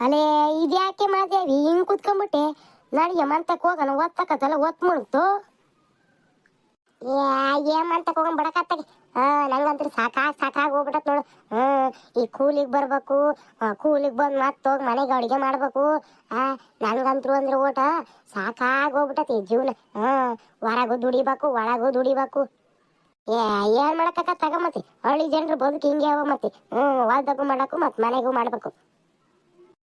ಅಲೇ, ಇದ್ಯಾಕೆ ಮಾದೇವಿ? ಹಿಂಗ್ ಕುತ್ಕೊಂಡ್ಬಿಟ್ಟೆ? ನಾನು ಮಂತಕ್ಕೆ ಹೋಗೋಣ ಓದ್ತಕ್ಕತ್ತಲ್ಲ ಒತ್ ಮುಳುಗ್ತು. ಏನ್ ಮಂತಕ್ಕೆ ಹೋಗೋಣ ಬಡಕತ್ತಾಗೆ ಹಾ ನಂಗಂತ್ರ ಸಾಕಾಗ್ ಸಾಕಾಗ್ ಹೋಗ್ಬಿಟ್ಟತ್ ನೋಡು. ಹ್ಮ್, ಈ ಕೂಲಿಗೆ ಬರ್ಬೇಕು ಕೂಲಿಗೆ ಬಂದು ಮತ್ತೆ ಹೋಗಿ ಮನೆಗೆ ಅಡುಗೆ ಮಾಡ್ಬೇಕು. ಆ, ನಂಗಂತ್ರು ಅಂದ್ರೆ ಓಟ, ಸಾಕಾಗ್ ಹೋಗ್ಬಿಟ್ಟತಿ ಜೀವನ. ಹ್ಮ್, ಹೊರಗೂ ದುಡಿಬೇಕು, ಒಳಗೂ ದುಡಿಬೇಕು. ಏ, ಏನ್ ಮಾಡಕ್ಕಾಗತ್ತಾಗ ಮತ್ತೆ? ಹಳ್ಳಿ ಜನರು ಬದುಕು ಹಿಂಗೆ ಅವ ಮತ್ತೆ. ಹ್ಮ್, ಹೊಲ್ದಾಗೂ ಮಾಡಕ್ಕು ಮತ್ತೆ ಮನೆಗೂ ಮಾಡ್ಬೇಕು.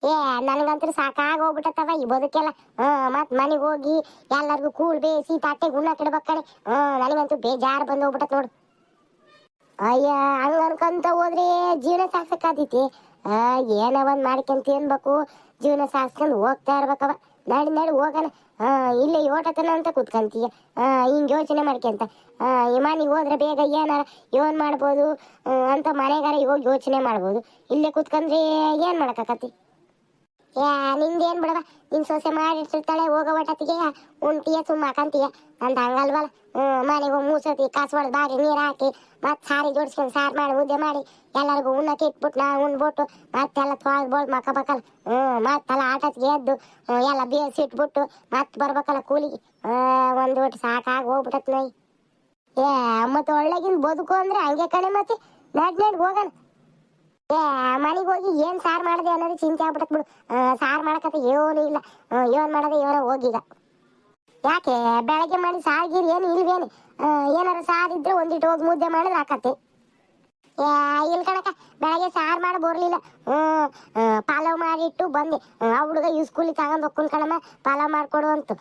ಏ, ನನಗಂತೂ ಸಾಕಾಗಿ ಹೋಗ್ಬಿಟ್ಟತ್ತವ ಈ ಬದುಕೆಲ್ಲ. ಹ್ಮ್ ಮತ್ ಮನೆಗೆ ಹೋಗಿ ಎಲ್ಲರಿಗೂ ಕೂಳ್ ಬೇಸಿ ತಟ್ಟೆ ಗುಣ ಕೆಡ್ಬೇಕಣೆ ಹ್ಮ್ ನನಗಂತೂ ಬೇಜಾರ್ ಬಂದು ಹೋಗ್ಬಿಟ್ಟತ್ ನೋಡು. ಅಯ್ಯ ಹಂಗ ಅನ್ಕೊಂತ ಹೋದ್ರೆ ಜೀವನ ಸಾಕ್ಸಕ್ಕಾದೈತಿ ಏನೋ ಒಂದ್ ಮಾಡ್ಕೊಂತ ಏನ್ಬೇಕು? ಜೀವನ ಸಾಕ್ಸ್ಕೊಂಡ್ ಹೋಗ್ತಾ ಇರ್ಬೇಕವ. ನಾಡಿ ನಾಡಿ ಹೋಗಲ್ಲ ಆ ಇಲ್ಲೇ ಓಟತನ ಅಂತ ಕುತ್ಕಂತೀಯ. ಹಿಂಗ್ ಯೋಚನೆ ಮಾಡ್ಕೊಂತ. ಮನೆಗೆ ಹೋದ್ರೆ ಬೇಗ ಏನಾರ ಏನ್ ಮಾಡ್ಬೋದು? ಅಂತ ಮನೆಗಾರ ಹೋಗಿ ಯೋಚನೆ ಮಾಡ್ಬೋದು. ಇಲ್ಲೇ ಕುತ್ಕಂದ್ರೆ ಏನ್ ಮಾಡಕ್ಕಾಕತಿ ಏ ನಿಂದೇನ್ ಬಿಡವ ನಿನ್ ಸೊಸೆ ಮಾಡಿರ್ತಿರ್ತಾಳೆ ಹೋಗೋ ಒಟ್ಟತ್ತಿಗೆ ಉಂಟಿಯ ಸುಮ್ಮ ಹಾಕಂತೀಯ ಅಂತ ಹಂಗಲ್ವಲ್ಲ. ಹ್ಮ್ ಮನೆಗೆ ಮೂಸತಿ, ಕಾಸು ಹೊಡೆದು ಬಾರಿ ನೀರು ಹಾಕಿ, ಮತ್ತೆ ಸಾರಿ ಜೋಡಿಸ್ಕೊಂಡು ಸಾರು ಮಾಡಿ, ಮುದ್ದೆ ಮಾಡಿ, ಎಲ್ಲರಿಗೂ ಉಣ್ಣಕ್ಕೆ ಇಟ್ಬಿಟ್ಟು ನಾ ಉಣ್ಬಿಟ್ಟು, ಮತ್ತೆಲ್ಲ ತೊಳೆದು ಬೋಳ್ ಮಕ್ಕಬೇಕಲ್ಲ ಹ್ಮ್ ಮತ್ತೆಲ್ಲ ಆಟಕ್ಕೆ ಎದ್ದು ಎಲ್ಲ ಬೇಯಿಸಿ ಇಟ್ಬಿಟ್ಟು, ಮತ್ತೆ ಬರ್ಬೇಕಲ್ಲ ಕೂಲಿಗೆ. ಒಂದು ಒಟ್ಟು ಸಾಕಾಗಿ ಹೋಗ್ಬಿಟ್ಟತ್ ನೈ ಏ ಮತ್ತೆ ಒಳ್ಳೆಗಿನ ಬದುಕು ಅಂದ್ರೆ ಹಂಗೆ ಕಣೆ ಮತ್ತೆ. ನಡ್ ನಡ್, ಹೋಗೋಣ. ಏ ಮನೆಗೆ ಹೋಗಿ ಏನ್ ಸಾರ್ ಮಾಡದೆ ಅನ್ನೋದು ಚಿಂತೆ ಆಗ್ಬಿಡತ್ ಬಿಡು. ಸಾರ್ ಮಾಡಕತ್ತ ಏನು ಇಲ್ಲ. ಏನ್ ಮಾಡದೆ ಇವರ ಹೋಗಿದ ಯಾಕೆ, ಬೆಳಗ್ಗೆ ಮಾಡಿ ಸಾರ್ಗೀರ್ ಏನು ಇಲ್ವೇನು? ಏನಾರ ಸಾರ್ ಇದ್ರೆ ಒಂದಿಟ್ಟು ಹೋಗಿ ಮುದ್ದೆ ಮಾಡಿದ್ರೆ ಆಕತ್ತೆ ಏ ಇಲ್ಲ ಕಣಕ ಬೆಳಗ್ಗೆ ಸಾರ್ ಮಾಡಿ ಬರ್ಲಿಲ್ಲ. ಪಲಾವ್ ಮಾಡಿಟ್ಟು ಬಂದೆ. ಆ ಹುಡುಗ ಈ ಸ್ಕೂಲಿಗೆ ತಗೊಂಡ್ ಹೋಗ್ಕೊಂಡ್ ಕಣಮ್ಮ, ಪಲಾವ್ ಮಾಡ್ಕೊಡು ಅಂತ.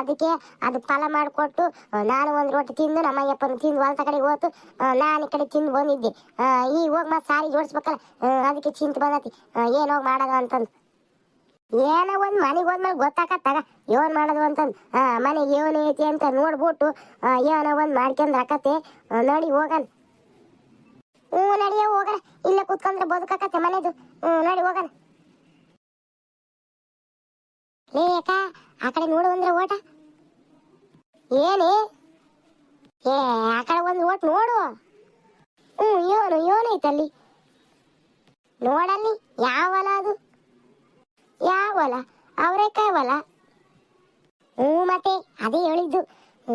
ಅದಕ್ಕೆ ಅದು ಪಲಾವ್ ಮಾಡ್ಕೊಟ್ಟು ನಾನು ಒಂದು ರೊಟ್ಟಿ ತಿಂದು ನಮ್ಮ ತಿಂದು ಹೊಲ್ತ ಕಡೆಗೆ ಹೋತು. ನಾನು ಈ ಕಡೆ ತಿಂದು ಬಂದಿದ್ದೆ. ಈಗ ಹೋಗಿ ಮತ್ತೆ ಸಾರಿ ಜೋಡಿಸ್ಬೇಕಲ್ಲ ಅದಕ್ಕೆ ಚಿಂತೆ ಬಂದತಿ. ಹೋಗ್ ಮಾಡೋದು ಅಂತಂದ್. ಏನೋ ಒಂದ್ ಮನೆಗ್ ಹೋದ್ಮೇಲೆ ಗೊತ್ತಾಕತ್ತಾಗ ಏನ್ ಮಾಡೋದು ಅಂತಂದ್. ಮನೆಗೆ ಏನ್ ಐತಿ ಅಂತ ನೋಡ್ಬಿಟ್ಟು ಏನೋ ಒಂದ್ ಮಾಡ್ಕೊಂಡ್ ಹಾಕತ್ತೆ ನೋಡಿ ಹೋಗಣ. ಹ್ಞೂ ನಡಿಯ ಹೋಗಣ. ಇಲ್ಲೇ ಕುತ್ಕೊಂಡ್ರೆ ಬದುಕಾಕತ್ತೆ ಮನೆದು. ಹ್ಞೂ, ನಡಿ, ಹೋಗಣ. ಲೇ ಅಕ್ಕ, ಆ ಕಡೆ ನೋಡು ಅಂದ್ರೆ ಓಟ. ಏನೇ? ಏ, ಆ ಕಡೆ ಒಂದು ಓಟ್ ನೋಡು. ಹ್ಞೂ, ಏನು ಐತಲ್ಲಿ ನೋಡಲ್ಲಿ ಯಾವ ಹೊಲ ಅದು? ಯಾವ ಹೊಲ ಅವರೇಕಾಯಿ ಹೊಲ ಹ್ಞೂ, ಮತ್ತೆ ಅದೇ ಹೇಳಿದ್ದು.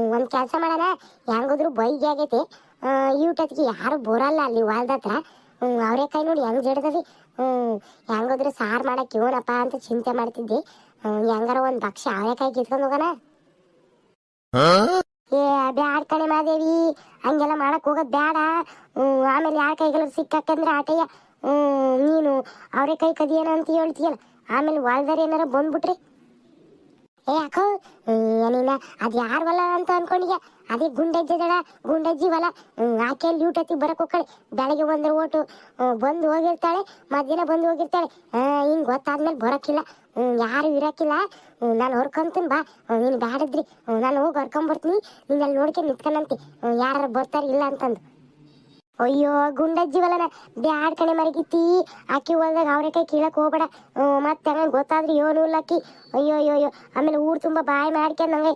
ಒಂದ್ ಕೆಲಸ ಮಾಡೋಣ. ಹೆಂಗಿದ್ರು ಬೈಗೆ ಆಗೈತೆ. ಯೂಟತ್ಗೆ ಯಾರು ಬರಲ್ಲ ಅಲ್ಲಿ ಹೊಲ್ದ ಹತ್ರ. ಹ್ಮ್ ಅವರೇಕಾಯಿ ನೋಡಿ ಹೆಂಗ್ ಜಡ್ದದಿ. ಹ್ಮ್ ಹೆಂಗಿದ್ರು ಸಾರು ಮಾಡಕ್ ಇವನಪ್ಪ ಅಂತ ಚಿಂತೆ ಮಾಡ್ತಿದ್ದೆ. ಹ್ಮ್, ಹೆಂಗಾರ ಒಂದ್ ಭಕ್ಷ್ಯ ಅವರೇಕಾಯಿ ಕಿತ್ಕೊಂಡು ಹೋಗೋಣ. ಏ ಬ್ಯಾಡ ಕಣೆ ಮಾದೇವಿ. ಹಂಗೆಲ್ಲ ಮಾಡಕ್ ಹೋಗೋದು ಬೇಡ ಹ್ಮ್ ಆಮೇಲೆ ಯಾರ ಕೈಗಳು ಸಿಕ್ಕಂದ್ರೆ ಆಟಯ್ಯ. ಹ್ಮ್ ನೀನು ಅವರೇಕಾಯಿ ಕದಿಯೇನ ಅಂತ ಹೇಳ್ತೀಯಲ್ಲ. ಆಮೇಲೆ ಹೊಲ್ದಾರ ಏನಾರ ಬಂದ್ಬಿಟ್ರಿ. ಏ ಅಕ್ಕೋ ಏನಿಲ್ಲ ಅದ್ ಯಾರ ಹೊಲ ಅಂತ ಅನ್ಕೊಂಡಿಗೆ ಅದೇ ಗುಂಡಜ್ಜಿ ದಡ ಗುಂಡಜ್ಜಿ ಹೊಲ. ಆಕೆ ಲೂಟ್ ಹತ್ತಿ ಬರಕ್ ಹೋಗ್ಕಳೆ ಬೆಳಗ್ಗೆ ಒಂದ್ರ ಓಟು ಬಂದು ಹೋಗಿರ್ತಾಳೆ, ಮಧ್ಯಾಹ್ನ ಬಂದು ಹೋಗಿರ್ತಾಳೆ. ಹಿಂಗೆ ಗೊತ್ತಾದ್ಮೇಲೆ ಬರಕ್ಕಿಲ್ಲ ಯಾರು ಇರಕ್ಕಿಲ್ಲ ನಾನು ಹೊರ್ಕೊಂತೀನಿ ಬಾ. ನೀನ್ ಬ್ಯಾಡದ್ರಿ. ನಾನು ಹೋಗಿ ಹೊರ್ಕೊಂಬರ್ತೀನಿ. ನೀನ್ ಅಲ್ಲಿ ನೋಡ್ಕೊಂಡು ನಿಂತ್ಕೊಂಡಂತಿ ಯಾರು ಬರ್ತಾರ ಇಲ್ಲ ಅಂತಂದು. ಅಯ್ಯೋ ಗುಂಡಜ್ಜಿವಲ್ಲನ ಬ್ಯಾಡ್ ಕಣೆ ಮರಗಿತ್ತಿ. ಅಕ್ಕಿ ಹೊಲ್ದಾಗ ಅವ್ರೇಕಾಯಿ ಕೀಳಕ್ ಹೋಗ್ಬೇಡ. ಮತ್ತೆ ಹಂಗ ಗೊತ್ತಾದ್ರೆ ಏನು ಇಲ್ಲ ಅಕ್ಕಿ. ಅಯ್ಯೋ ಅಯ್ಯೋ ಅಯ್ಯೋ. ಆಮೇಲೆ ಊರು ತುಂಬಾ ಬಾಯಿ ಮಾಡ್ಕೊಂಡು ಹಂಗೆ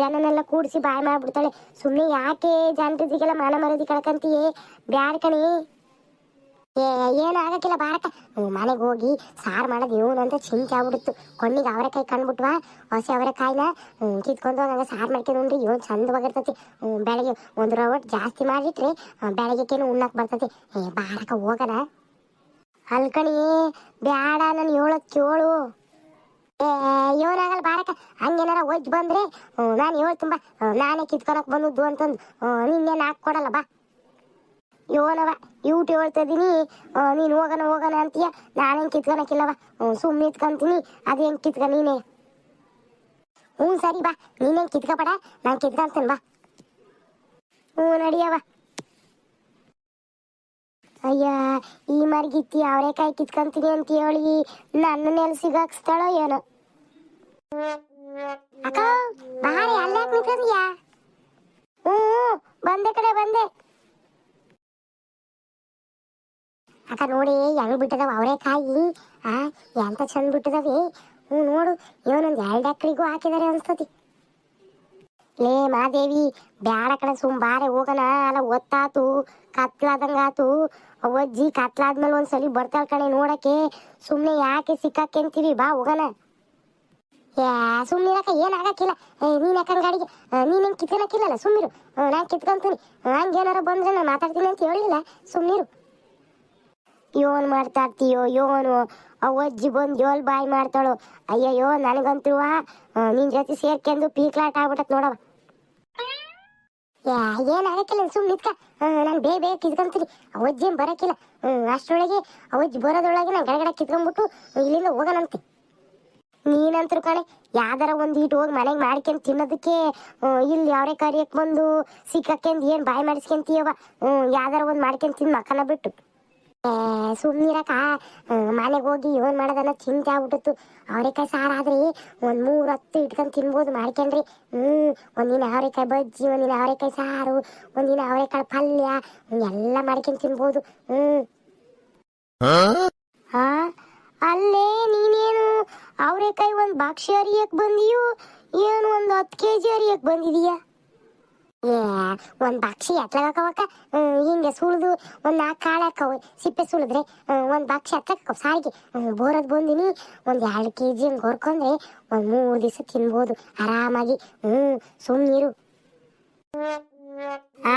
ಜನನೆಲ್ಲ ಕೂಡಿಸಿ ಬಾಯಿ ಮಾಡ್ಬಿಡ್ತಾಳೆ. ಸುಮ್ಮನೆ ಯಾಕೆ ಜನರಿಗೆಲ್ಲ ಮಾನ ಮರದಿ ಕಳ್ಕಂತೀಯೇ? ಬ್ಯಾಡ್ ಕಣೆ. ಏನು ಆಗಕ್ಕಿಲ್ಲ ಬಾರಕ ಮನೆಗೆ ಹೋಗಿ ಸಾರು ಮಾಡೋದು ಇವನು ಅಂತ ಚಿಂತೆ ಆಗ್ಬಿಡುತ್ತು ಕೊಣ್ಣಿಗೆ ಅವರೆಕಾಯಿ ಕಂಡ್ಬಿಟ್ವಾ. ಹಸಿ ಅವರೆಕಾಯಿನ ಕಿತ್ಕೊಂಡು ಹಂಗೆ ಸಾರು ಮಾಡ್ಕೊಂಡು ಉಂಡ್ರಿ ಇವನು ಚಂದವಾಗಿರ್ತೈತಿ. ಬೆಳಗ್ಗೆ ಒಂದು ರವಟ್ ಜಾಸ್ತಿ ಮಾಡಿಟ್ರಿ ಬೆಳಗ್ಗೆಕೇನು ಉಣ್ಣಕ್ ಬರ್ತತಿ. ಏ ಬಾರಕ ಹೋಗಣ. ಅಲ್ಕಣಿ ಬ್ಯಾಡ ನಾನು ಏಳು ಕೇಳು. ಏ ಏನಾಗಲ್ಲ ಬಾರಕ ಹಂಗೇನಾರ ಒಜ್ ಬಂದ್ರೆ ನಾನು ಹೇಳು ತುಂಬ, ನಾನೇ ಕಿತ್ಕೊಳಕ್ ಬಂದದ್ದು ಅಂತಂದು ನಿನ್ನೇನು ಹಾಕ್ಕೊಡಲ್ಲ ಬಾ. ಯೋನವ ಇವ್ಟ್ ಹೇಳ್ತಿದ್ದೀನಿ ನೀನು ಹೋಗೋಣ ಹೋಗೋಣ ಅಂತೀಯ? ನಾನೇನು ಕಿತ್ಕೊಳಕ್ಕಿಲ್ಲವ? ಸುಮ್ಮನೆ ಇತ್ಕೊಂತೀನಿ. ಹೆಂಗೆ ಕಿತ್ಕ ನೀನೇ? ಹ್ಞೂ ಸರಿ ಬಾ. ನೀನೇನು ಕಿತ್ಕೊಬೇಡ? ನಾನು ಕಿತ್ಕೊಂತೀನಿ, ಬಾ. ಹ್ಞೂ ನಡಿಯವ ಅಯ್ಯ, ಈ ಮರ್ಗಿತ್ತಿ ಅವರೇಕಾಯಿ ಕಿತ್ಕೊಂತೀನಿ ಅಂತ ಹೇಳಿ ನನ್ನನ್ನೆಲ್ಲ ಸಿಗಾಕ್ಸ್ತಾಳೋ ಏನೋ. ಅಕ್ಕ, ಬಾರಿ ಅಲ್ಲೇ ನಿಂತ್ಕೊಂಡ್ಯಾ? ಹ್ಞೂ ಬಂದೆ ಕಡೆ, ಬಂದೆ. ಅಕ್ಕ ನೋಡಿ, ಹೆಂಗ್ ಬಿಟ್ಟದವ ಅವರೇಕಾಯಿ ಆ, ಎಂತ ಚಂದ ಬಿಟ್ಟದವಿ? ಹ್ಞೂ ನೋಡು, ಇವನೊಂದು ಎರಡು ಎಕರೆಗೂ ಹಾಕಿದಾರೆ ಅನ್ಸ್ತತಿ. ಲೇ ಮಾದೇವಿ, ಬ್ಯಾಡ ಕಡೆ ಸುಮ್ ಬಾರೆ ಹೋಗಣ, ಅಲ್ಲ ಒತ್ತಾತು, ಕತ್ಲಾದಂಗಾತು. ಅವಜ್ಜಿ ಕತ್ಲಾದ್ಮೇಲೆ ಒಂದ್ಸಲಿ ಬರ್ತಾಳ ಕಣೆ ನೋಡಕ್ಕೆ. ಸುಮ್ಮನೆ ಯಾಕೆ ಸಿಕ್ಕಾಕೆಂತೀವಿ ಬಾ ಹೋಗಣ. ಯಾ ಸುಮ್ಮನಿರಕ ಏನಾಗಕ್ಕಿಲ್ಲ ನೀನು ನೀನ್ ಯಾಕಂಗ್ ಗಾಡಿಗೆ ನೀನ್ ಹೆಂಗೆ ಕಿತ್ಕೊಳಕ್ಕಿಲ್ಲಲ್ಲ? ಸುಮ್ಮಿರು ನಾನು ಕಿತ್ಕೊಂತೀನಿ. ಹಂಗೇನಾರ ಬಂದ್ರೆ ನಾನು ಮಾತಾಡ್ತೀನಿ ಅಂತ ಹೇಳಿಲ್ಲ. ಸುಮ್ನಿರು. ಯೋನ್ ಇರ್ತೀಯೋ ಯೋನು ಅವಜ್ಜಿ ಬಂದು ಜೋಲ್ ಬಾಯ್ ಮಾಡ್ತಾಳು. ಅಯ್ಯಯ್ಯೋ ನನಗಂತೂ ನಿನ್ ಜೊತೆ ಸೇರ್ಕೊಂಡು ಪೀಕ್ಲಾಟ ಆಗ್ಬಿಟ್ಟತ್ ನೋಡವ ಏನ್ ಏನಾಗಕ್ಕಿಲ್ಲ ಸುಮ್ಮನೆ ನಿತ್ಕ. ನಾನು ಬೇಗ ಬೇಗ ಕಿತ್ಕೊಂತೀನಿ. ಅವಜ್ಜಿ ಏನ್ ಬರಕ್ಕಿಲ್ಲ. ಹ್ಮ್, ಅಷ್ಟ್ರೊಳಗೆ ಅವಜ್ಜಿ ಬರೋದ್ರೊಳಗೆ ನಾನು ಗಡಗಡ ಕಿತ್ಕೊಂಡ್ಬಿಟ್ಟು ಇಲ್ಲಿಂದ ಹೋಗೋಣಂತೆ. ನೀನಂತರು ಕಣೆ ಯಾವ್ದಾರ ಒಂದ್ ಇಟ್ಟು ಹೋಗಿ ಮನೆಗೆ ಮಾಡ್ಕೊಂಡ್ ತಿನ್ನೋದಕ್ಕೆ ಇಲ್ಲಿ ಯಾವ್ರೆ ಕರಿಯಕ್ ಬಂದು ಸಿಕ್ಕಕ್ಕೆಂದು ಏನ್ ಬಾಯ್ ಮಾಡಿಸ್ಕೊಂತೀಯವ ಯಾವ್ದಾರ ಒಂದ್ ಮಾಡ್ಕೊಂಡ್ ತಿನ್ ಮಕ್ಕನ ಬಿಟ್ಟು. ಏ ಸುಮ್ನಿರಕ ಮನೆಗೆ ಹೋಗಿ ಏನ್ ಮಾಡೋದನ್ನ ಚಿಂತೆ ಆಗ್ಬಿಟ್ಟಿತ್ತು ಅವರೆಕಾಯಿ ಸಾರು ಆದ್ರಿ ಒಂದ್ ಮೂರ್ ಹತ್ತು ಇಟ್ಕೊಂಡ್ ತಿನ್ಬೋದು ಮಾಡ್ಕೊಂಡ್ರಿ ಹ್ಮ್ ಒಂದಿನ ಅವರೆಕಾಯಿ ಬಜ್ಜಿ ಒಂದಿನ ಅವರೆಕಾಯಿ ಸಾರು ಒಂದಿನ ಅವರೆಕಾಯಿ ಪಲ್ಯ ಎಲ್ಲ ಮಾಡ್ಕೊಂಡ್ ತಿನ್ಬೋದು. ಹ್ಮ್. ಹಾ? ಅಲ್ಲೇ ನೀನೇನು? ಅವರೆಕಾಯಿ ಒಂದ್ ಬಾಕ್ಷಿ ಅರಿಯಕ್ ಬಂದಿಯೋ? ಏನು ಒಂದ್ ಹತ್ತು ಕೆಜಿ ಅರಿಯಕ್ ಬಂದಿದೀಯಾ? ಒಂದ್ ಬಾಕ್ಷಿ ಎತ್ಲಾಗವಕ್ಕ ಹಿಂಗೆ ಸುಳಿದು ಒಂದ್ ನಾಲ್ಕು ಕಾಳು ಹಾಕವು, ಸಿಪ್ಪೆ ಸುಳಿದ್ರೆ ಒಂದ್ ಬಾಕ್ಷಿ ಎತ್ತಕ್ಕ ಸಾರಿಗೆ ಬೋರದ್ ಬಂದಿನಿ, ಒಂದ್ ಎರಡು ಕೆ ಜಿ ಹಂಗೆ ಹೊರ್ಕೊಂಡ್ರೆ ಒಂದ್ ಮೂರು ದಿವಸ ತಿನ್ಬೋದು, ಆರಾಮಾಗಿ. ಹ್ಮ್ ಸುಮ್ಮನಿರು ಆ,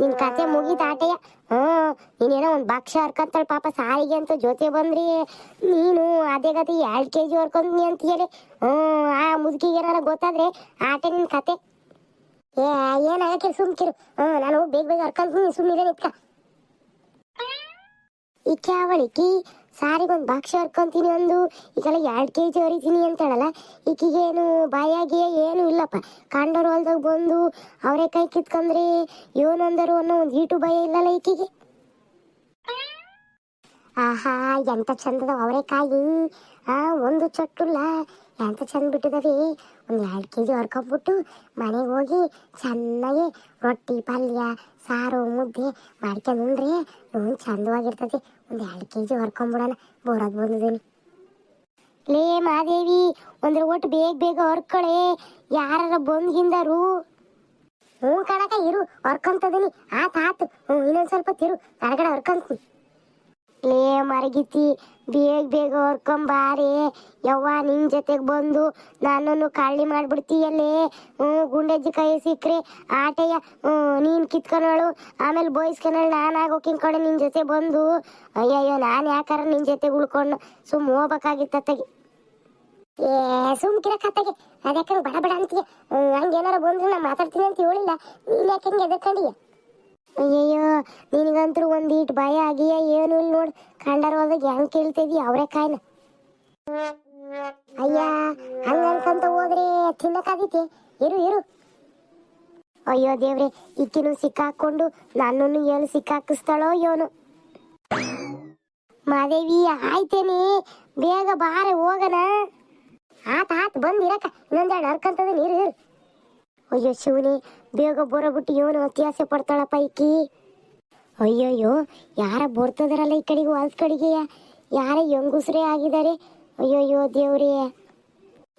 ನಿನ್ ಕತೆ ಮುಗಿದ ಆಟಯ್ಯ. ಹ್ಮ್, ನೀನೇನೋ ಒಂದ್ ಭಕ್ಷ್ಯ ಹರ್ಕೊಂತಾಳ ಪಾಪ, ಸಾರಿಗೆ ಅಂತ ಜೊತೆ ಬಂದ್ರಿ. ನೀನು ಅದೇ ಕತೆ ಎರಡ್ ಕೆ ಜಿ ಅಂತ ಹೇಳಿ. ಹ್ಮ್, ಆ ಮುದುಕಿಗೆ ಏನಾರ ಗೊತ್ತಾದ್ರೆ ಆಟ ನಿನ್ ಕತೆ. ಏ ಏನಾಗಕ್ಕೆ ಸುಮ್ಕಿರು ಹಾ, ನಾನು ಬೇಗ ಬೇಗ ಹರ್ಕೊಂತೀನಿ ಸುಮ್ಮನೆ ನಿತ್ಕ ಈ ಸಾರಿಗೊಂದು ಭಕ್ಷ್ಯ ಹರ್ಕೊಂತೀನಿ ಒಂದು ಈಗೆಲ್ಲ ಎರಡು ಕೆ ಜಿ ಹರಿತೀನಿ ಅಂತಾಳಲ್ಲ ಏನು ಬಾಯಾಗಿ ಏನು ಇಲ್ಲಪ್ಪ. ಕಾಂಡೋರ್ ಹೊಲ್ದಾಗ ಬಂದು ಅವರೆಕಾಯಿ ಕಿತ್ಕೊಂಡ್ರೆ ಏನಂದರು ಅನ್ನೋ ಒಂದು ಈಟು ಭಯ ಇಲ್ಲಲ್ಲ ಈಕಿಗೆ. ಆಹಾ, ಎಂತ ಚಂದದ ಅವರೆಕಾಯಿ ಆ, ಒಂದು ಚೊಟ್ಟುಲ್ಲ. ಎಂತ ಚಂದ ಬಿಟ್ಟಿದವೆ. ಒಂದು ಎರಡು ಕೆ ಜಿ ಹೊರ್ಕೊಬಿಟ್ಟು ಮನೆಗೆ ಹೋಗಿ ಚೆನ್ನಾಗಿ ರೊಟ್ಟಿ, ಪಲ್ಯ, ಸಾರು, ಮುದ್ದೆ ಮಾಡ್ಕೊಂಡು ಉಂಡ್ರೆ ಚಂದವಾಗಿರ್ತದೆ. ಒಂದು ಎರಡು ಕೆ ಜಿ ಹೊರ್ಕೊಂಬಿಡೋಣ ಬೋರದ್ ಬಂದಿದ್ದೀನಿ ಲೇ ಮಾದೇವಿ ಒಂದ್ರ ಒಟ್ಟು ಬೇಗ ಬೇಗ ಹೊರ್ಕೊಳೆ ಯಾರ ಬಂದ್ಗಿಂದರು ಹ್ಞೂ ಕಣಕ ಇರು ಹೊರ್ಕೊಂತದೀನಿ ಆತ, ಆತು. ಹ್ಞೂ, ಇನ್ನೊಂದು ಸ್ವಲ್ಪ ತಿರು. ಹೊರಗಡೆ ಹೊರ್ಕೊಂತೀನಿ ಲೇ ಮರಗಿತಿ, ಬೇಗ ಬೇಗ ಹೊರ್ಕೊಂಬಾರಿ. ಯವ್ವ, ನಿನ್ ಜೊತೆಗ್ ಬಂದು ನನ್ನನ್ನು ಖಾಲಿ ಮಾಡ್ಬಿಡ್ತೀಯಲ್ಲೇ. ಹ್ಞೂ, ಗುಂಡಜ್ಜಿ ಕೈ ಸಿಕ್ಕ್ರೆ, ಆಟೆಯ ನೀನ್ ಕಿತ್ಕೊಳಳು ಆಮೇಲೆ ಬೋಯ್ಸ್ಕೊಳಳು ನಾನು ಆಗೋಕಿನ್ ಕಡೆ ನಿನ್ ಜೊತೆ ಬಂದು. ಅಯ್ಯಯ್ಯೋ, ನಾನು ಯಾಕಾರ ನಿನ್ ಜೊತೆ ಉಳ್ಕೊಂಡು ಸುಮ್ ಹೋಗ್ಬೇಕಾಗಿತ್ತಗೆ ಏ, ಸುಮ್ ಕಿರಕತ್ತಾಗೆ ಅದಕ್ಕೆ ಬಡ ಬಡ ಅಂತೀಯ? ಹಂಗೇನಾರ ಬಂದ್ರೆ ನಾ ಮಾತಾಡ್ತೀನಿ ಅಂತ ಹೇಳಿಲ್ಲ. ನೀನ್ ಯಾಕೆ ಹಂಗೆ ಎದಕ್ಕಂಡಿಯ ಅಯ್ಯಯ್ಯೋ ನಿನಗಂತರೂ ಒಂದು ಈಟ್ ಭಯ ಆಗಿಯ ಏನು ಇಲ್ಲ ನೋಡು. ಕಂಡರ್ ಹೋದಾಗ ಹೆಂಗ್ ಕೇಳ್ತಿದ್ದಿ ಅವರೇ ಕಾಯ್ನ. ಅಯ್ಯ, ಹಂಗ ಹೋದ್ರೆ ತಿನ್ನಕ್ಕಾಗೈತಿ. ಇರು ಇರು. ಅಯ್ಯೋ ದೇವ್ರೆ ಇಕ್ಕಿನೂ ಸಿಕ್ಕಾಕೊಂಡು ನನ್ನನ್ನು ಏನು ಸಿಕ್ಕಾಕಿಸ್ತಾಳೋ ಇವನು ಮಾದೇವಿ, ಆಯ್ತೇನಿ, ಬೇಗ ಬಾರೆ ಹೋಗಣ ಆತ, ಆತ್ ಬಂದಿರಕ ಇನ್ನೊಂದೆರಡು ಹರ್ಕಂತದ ನೀರು ಇರು. ಅಯ್ಯೋ ಶಿವನಿ, ಬೇಗ ಬರೋಬಿಟ್ಟು ಇವನು ವ್ಯತ್ಯಾಸ ಪಡ್ತಾಳಪ್ಪ ಈಕಿ ಅಯ್ಯಯ್ಯೋ, ಯಾರ ಬರ್ತದಾರಲ್ಲ ಈ ಕಡೆಗೆ ಹೊಲ್ಸ್ ಕಡೆಗೆ? ಯಾರ ಹೆಂಗುಸ್ರೇ ಆಗಿದ್ದಾರೆ? ಅಯ್ಯಯ್ಯೋ ದೇವ್ರೇ.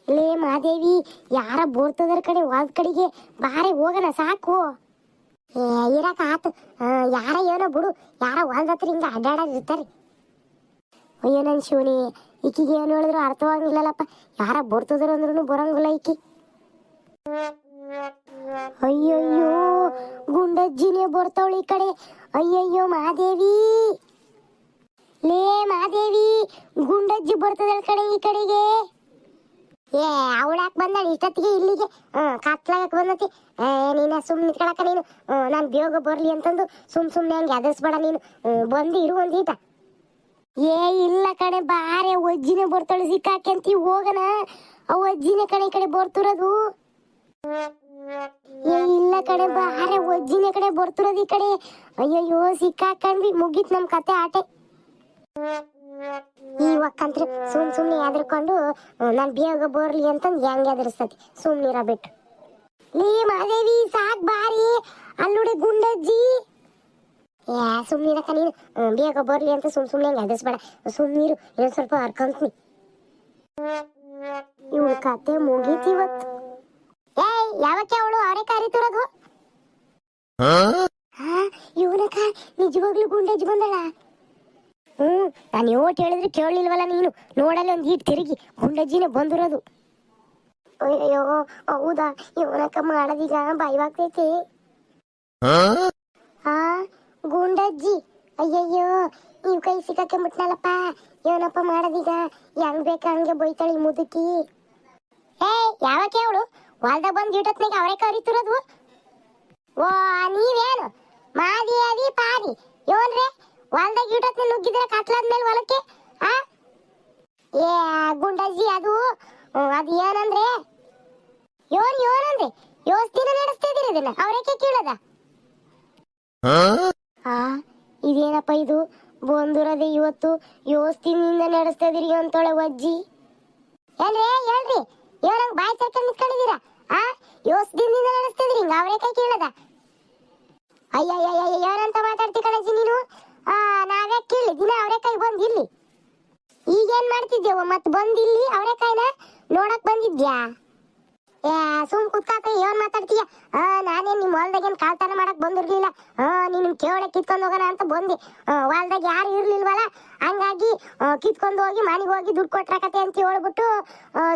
ಲೇ ಮಾದೇವಿ ಯಾರ ಬೋರ್ತದರ ಕಡೆ ಹೊಲ್ಸ್ ಕಡೆಗೆ? ಬಾರೆ ಹೋಗಣ ಸಾಕು. ಇರಕ ಆತು. ಯಾರ ಏನೋ ಬಿಡು, ಯಾರ ಹೊಲ್ದ ಹಿಂಗೆ ಅಡ್ಡಾಡಿರ್ತಾರೆ ಅಯ್ಯೋ ನನ್ನ ಶಿವನಿ, ಈಕಿಗೆ ಏನು ಹೇಳಿದ್ರು ಅರ್ಥವಾಗಿಲ್ಲಲ್ಲಪ್ಪ ಯಾರ ಬರ್ತದ್ರು ಅಂದ್ರೂ ಬರೋಂಗಿಲ್ಲ ಈಕಿ. ಅಯ್ಯಯ್ಯೋ ಗುಂಡಜ್ಜಿನೇ ಬರ್ತಾವಳು ಈ ಕಡೆ. ಅಯ್ಯಯ್ಯೋ ಮಾದೇವಿ ಲೇ ಮಾದೇವಿ ಗುಂಡಜ್ಜಿ ಬರ್ತದಳ ಕಡೆ ಈ ಕಡೆಗೆ. ಏ ಅವಳಾಕ್ ಬಂದಾಳ? ಇಷ್ಟತ್ತಿಗೆ ಇಲ್ಲಿಗೆ. ಕತ್ಲಾಗಕ್ ಬಂದತಿ. ನೀನ ಸುಮ್ ನಿತ್ಕೊಳಕ ನೀನು. ನಾನು ಬೇಗ ಬರ್ಲಿ ಅಂತಂದು ಸುಮ್ ಸುಮ್ನೆ ಹಂಗೆ ಎದರ್ಸ್ಬೇಡ ನೀನು. ಬಂದು ಇರು ಒಂದೀಟ ಏ, ಇಲ್ಲ ಕಣೆ, ಬಾರೆ ಒಜ್ಜಿನೇ ಬರ್ತಾಳೆ ಸಿಕ್ಕಾಕೆಂತಿ ಹೋಗಣ. ಅವ್ ಅಜ್ಜಿನೇ ಕಡೆ ಈ ಕಡೆ ಬರ್ತಿರೋದು. ಏ, ಇಲ್ಲ ಕಡೆ ಬಾರೆ ಒಜ್ಜಿನ ಕಡೆ ಬರ್ತಿರೋದು ಈ ಕಡೆ ಅಯ್ಯಯ್ಯೋ, ಸಿಕ್ಕಾಕಂಡ್ವಿ, ಮುಗೀತ್ ನಮ್ ಕತೆ, ಆಟೆ. ಈ ಒಕ್ಕಂತ್ರಿ ಸುಮ್ ಸುಮ್ನೆ ಎದ್ರಕೊಂಡು ನಾನು ಬೇಗ ಬರ್ಲಿ ಅಂತಂದು ಹೆಂಗ್ ಎದುರಿಸ್ತತಿ ಸುಮ್ನಿರ ಬಿಟ್ಟು ಲೇ, ಮಾದೇವಿ, ಸಾಕ್ ಬಾರಿ. ಅಲ್ಲುಡೆ ಗುಂಡಜ್ಜಿ. ಏ ಸುಮ್ನಿರಕ್ಕ ನೀನು. ಬೇಗ ಬರ್ಲಿ ಅಂತ ಸುಮ್ ಸುಮ್ನೆ ಹೆಂಗ್ ಎದುರಿಸ್ಬೇಡ ಸುಮ್ನೀರು ಇನ್ನೊಂದ್ ಸ್ವಲ್ಪ ಹರ್ಕೊಂತೀನಿ ಇವ್ಳ ಕತೆ ಮುಗೀತಿ ಇವತ್ತು. ಯಾವಕ್ಕೆ ಅವಳು ಅವರೇ ಹರಿತಿರೋದು ಇವನಕ ನಿಜವಾಗ್ಲೂ ಗುಂಡೇಜ್ ಬಂದಳ. ಹ್ಮ್ ನಾನು ಓಟ್ ಹೇಳಿದ್ರೆ ಕೇಳಲಿಲ್ವಲ್ಲ ನೀನು? ನೋಡಲ್ಲ ಒಂದ್ ಈಟ್ ತಿರುಗಿ ಗುಂಡಜ್ಜಿನೇ ಬಂದಿರೋದು. ಅಯ್ಯೋ ಹೌದಾ? ಇವನಕ ಮಾಡೋದೀಗ ಭಯವಾಗ್ತೈತಿ. ಆ ಗುಂಡಜ್ಜಿ. ಅಯ್ಯಯ್ಯೋ ನೀವು ಕೈ ಸಿಕ್ಕಕ್ಕೆ ಮುಟ್ನಲ್ಲಪ್ಪ. ಏನಪ್ಪ ಮಾಡೋದೀಗ? ಹೆಂಗ್ ಬೇಕ ಹಂಗೆ ಬೈತಾಳಿ ಮುದುಕಿ. ಏ ಯಾವಕ್ಕೆ ಅವಳು? ಹೊಲ್ದಾಗ ಬಂದು ಇಟ್ಟತ್ನಾಗ ಅವರೇ ಕರಿತಿರೋದು? ಓ ನೀವೇನು? ಮಾದಿ ಅದಿ ಪಾದಿ. ಯೋನ್ರೆ ಹೊಲ್ದಾಗ ಇಟ್ಟತ್ನ ನುಗ್ಗಿದ್ರೆ ಕತ್ಲಾದ್ಮೇಲೆ ಹೊಲಕ್ಕೆ ಆ? ಏ ಗುಂಡಜ್ಜಿ ಅದು ಅದು ಏನಂದ್ರೆ? ಯೋನ್ ಯೋನಂದ್ರೆ ಯೋಸ್ತಿನ ನಡೆಸ್ತಾ ಇದೀರಿ ಇದನ್ನ. ಅವರೇಕೆ ಕೇಳದ? ಆ ಇದೇನಪ್ಪ ಇದು? ಬಂದಿರೋದೆ ಇವತ್ತು ಯೋಸ್ತಿನಿಂದ ನಡೆಸ್ತಾ ಇದೀರಿ ಅಂತೊಳೆ ಅಜ್ಜಿ. ಏನ್ರಿ ಹೇಳ್ರಿ. ಏನಂಗ್ ಬಾಯಿ ಸರ್ಕೊಂಡು ನಿಂತ್ಕೊಂಡಿದ್ದೀರಾ? ಆ? ಯೋಸ್ ನಡೆಸ್ತಿದ್ರಿ, ಹಿಂಗ ಅವರೇ ಕೈ ಕೇಳದ? ಅಯ್ಯಯ್ಯಯ್ಯ ಏನಂತ ಮಾತಾಡ್ತಿ ಕಣಜ್ಜಿ ನೀನು? ಆ ನಾವೇ ಕೇಳಿ? ದಿನ ಅವರೇ ಕೈ ಬಂದು ಇಲ್ಲಿ ಈಗೇನ್ ಮಾಡ್ತಿದ್ದೇವ ಮತ್ ಬಂದು ಇಲ್ಲಿ ಅವರೇಕಾಯಿನ? ನೋಡಕ್ ಬಂದಿದ್ಯಾ? ಸುಮ್ ಕುತ್ತಾತ ಏನ್ ಮಾತಾಡ್ತೀಯ? ಆ ನಾನೇನ್ ನಿಮ್ ಹೊಲ್ದಾಗೇನ್ ಕಾಲ್ತನ ಮಾಡಕ್ ಬಂದಿರ್ಲಿಲ್ಲ. ಆ ನೀನ್ ಕೇಳಕ್ ಕಿತ್ಕೊಂಡ್ ಹೋಗೋಣ ಅಂತ ಬಂದಿ. ಹೊಲ್ದಾಗ ಯಾರು ಇರ್ಲಿಲ್ವಲ್ಲ? ಹಂಗಾಗಿ ಕಿತ್ಕೊಂಡು ಹೋಗಿ ಮನೆಗೆ ಹೋಗಿ ದುಡ್ಡು ಕೊಟ್ರಾಕತೆ ಅಂತ ಹೇಳ್ಬಿಟ್ಟು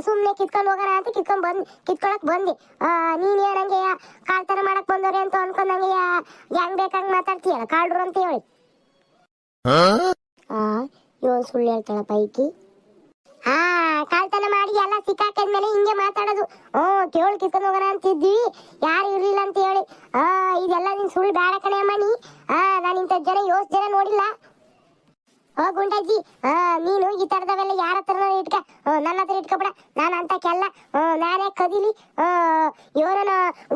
ಸುಮ್ನೆ ಕಿತ್ಕೊಂಡ್ ಹೋಗೋಣ ಅಂತ ಕಿತ್ಕೊಂಡ್ ಬಂದ್ ಕಿತ್ಕೊಳಕ್ ಬಂದಿ. ನೀನ್ ಏನಂಗೆಯ ಕಾಲ್ತನ ಮಾಡಕ್ ಬಂದವ್ರೆ ಅಂತ ಅನ್ಕೊಂಡಂಗೆಯ ಹೆಂಗ್ ಬೇಕಂಗ್ ಮಾತಾಡ್ತೀಯಲ್ಲ ಕಾಳ್ರು ಅಂತ ಹೇಳಿ. ಆ ಇವನ್ ಸುಳ್ಳು ಹೇಳ್ತಾಳಪ್ಪ ಈಕಿ. ಹಾ ಕಾಲ್ತನ ಮಾಡಿ ಎಲ್ಲ ಸಿಕ್ಕಾಕದ್ಮೇಲೆ ಹಿಂಗೆ ಮಾತಾಡೋದು. ಹ್ಮ್ ಕೇಳ್ ಕಿಸ್ಕೊಂಡು ಹೋಗೋಣ ಅಂತಿದ್ವಿ. ಯಾರು ಇರ್ಲಿಲ್ಲ ಅಂತ ಹೇಳಿ. ಆ, ಇದೆಲ್ಲ ನಿನ್ ಸುಳ್ಳು ಬೇಡ ಕಣೆ ಮಣಿ ಆ, ನಾನು ಇಂಥ ಜನ ಯೋಸ್ ಜನ ನೋಡಿಲ್ಲ. ಗುಂಡಜ್ಜಿ ಆ ನೀನು ಈ ತರದವೆಲ್ಲ ಯಾರ ಹತ್ರ ಇಟ್ಕ ನನ್ನ ಹತ್ರ ಇಟ್ಕೊಬೇಡ. ನಾನು ಅಂತ ಕೆಲ್ಲ ನಾನೇ ಕದಿಲಿ ಇವನ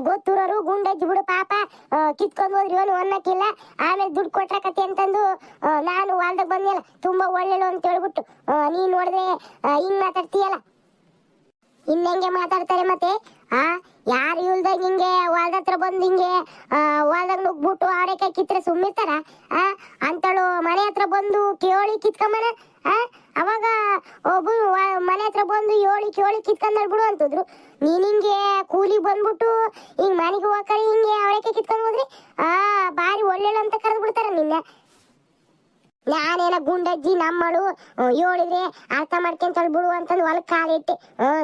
ಗೊತ್ತಿರೋರು ಗುಂಡಜ್ಜಿ ಬಿಡು ಪಾಪ. ಕಿತ್ಕೊಂಡು ಹೋದ್ರಿ ಇವನು ಅನ್ನಕ್ಕಿಲ್ಲ. ಆಮೇಲೆ ದುಡ್ಡು ಕೊಟ್ರಕತಿ ಅಂತಂದು ಆ, ನಾನು ಹೊಲ್ದಾಗ ಬಂದಿಲ್ಲ ತುಂಬಾ ಒಳ್ಳೆಳು ಅಂತ ಹೇಳ್ಬಿಟ್ಟು ನೀನ್ ನೋಡಿದ್ರೆ ಹಿಂಗ್ ಮಾತಾಡ್ತೀಯಲ್ಲ. ಇನ್ನೆಂಗೆ ಮಾತಾಡ್ತಾರೆ ಮತ್ತೆ, ಆ, ಯಾರು ಇಲ್ದಾಗ ಹಿಂಗೆ ಹೊಲ್ದ ಹತ್ರ ಬಂದು ಹಿಂಗೆ ಹೊಲ್ದಾಗ ನುಗ್ಬಿಟ್ಟು ಆಡಕ್ಕೆ ಕಿತ್ರೆ ಸುಮ್ಮಿರ್ತಾರ? ಆ, ಅಂತಳು ಮನೆ ಹತ್ರ ಬಂದು ಕೇಳಿ ಕಿತ್ಕೊಂಬನ? ಆ, ಅವಾಗ ಒಬ್ಬ ಮನೆ ಹತ್ರ ಬಂದು ಏಳಿ ಕೇಳಿ ಕಿತ್ಕೊಂಡ್ ಬಿಡು ಅಂತಂದ್ರು. ನೀನ್ ಹಿಂಗೆ ಕೂಲಿ ಬಂದ್ಬಿಟ್ಟು ಹಿಂಗ್ ಮನೆಗೆ ಹೋಗ್ಕರಿ ಹಿಂಗೆ ಅವಳಕ್ಕೆ ಕಿತ್ಕೊಂಡ್ ಹೋದ್ರಿ? ಆ, ಬಾರಿ ಒಳ್ಳೆಳು ಅಂತ ಕರೆದು ಬಿಡ್ತಾರ ನಿನ್ನ. ನಾನೇನ ಗುಂಡಜ್ಜಿ ನಮ್ಮಳು ಹೇಳಿದ್ರೆ ಅರ್ಥ ಮಾಡ್ಕೊಂತಾಳ ಬಿಡು ಅಂತಂದು ಹೊಲಕ್ಕೆ ಕಾಲಿಟ್ಟೆ